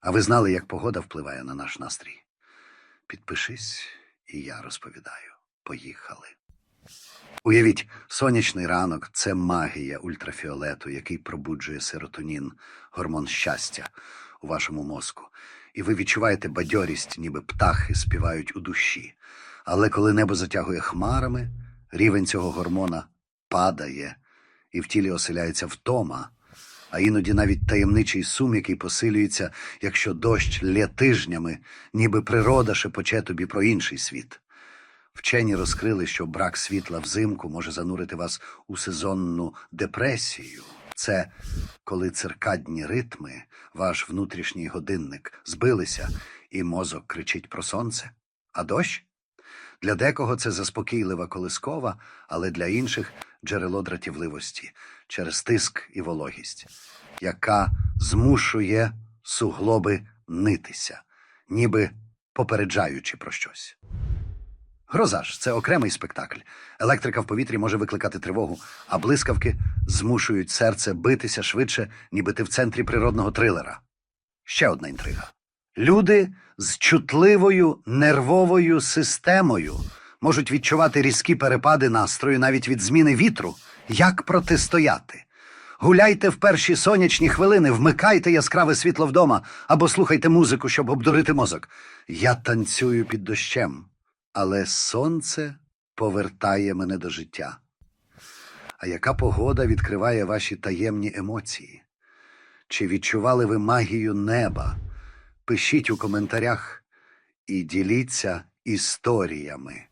А ви знали, як погода впливає на наш настрій? Підпишись, і я розповідаю. Поїхали. Уявіть, сонячний ранок це магія ультрафіолету, який пробуджує серотонін, гормон щастя у вашому мозку. І ви відчуваєте бадьорість, ніби птахи співають у душі. Але коли небо затягує хмарами, рівень цього гормона падає, і в тілі оселяється втома, а іноді навіть таємничий сум, який посилюється, якщо дощ лє тижнями, ніби природа шепоче тобі про інший світ. Вчені розкрили, що брак світла взимку може занурити вас у сезонну депресію. Це коли циркадні ритми, ваш внутрішній годинник збилися, і мозок кричить про сонце. А дощ? Для декого це заспокійлива колискова, але для інших джерело дратівливості через тиск і вологість, яка змушує суглоби нитися, ніби попереджаючи про щось. Гроза ж це окремий спектакль. Електрика в повітрі може викликати тривогу, а блискавки змушують серце битися швидше, ніби ти в центрі природного трилера. Ще одна інтрига. Люди з чутливою нервовою системою можуть відчувати різкі перепади настрою навіть від зміни вітру. Як протистояти? Гуляйте в перші сонячні хвилини, вмикайте яскраве світло вдома або слухайте музику, щоб обдурити мозок. Я танцюю під дощем, але сонце повертає мене до життя. А яка погода відкриває ваші таємні емоції? Чи відчували ви магію неба? Пишіть у коментарях і діліться історіями.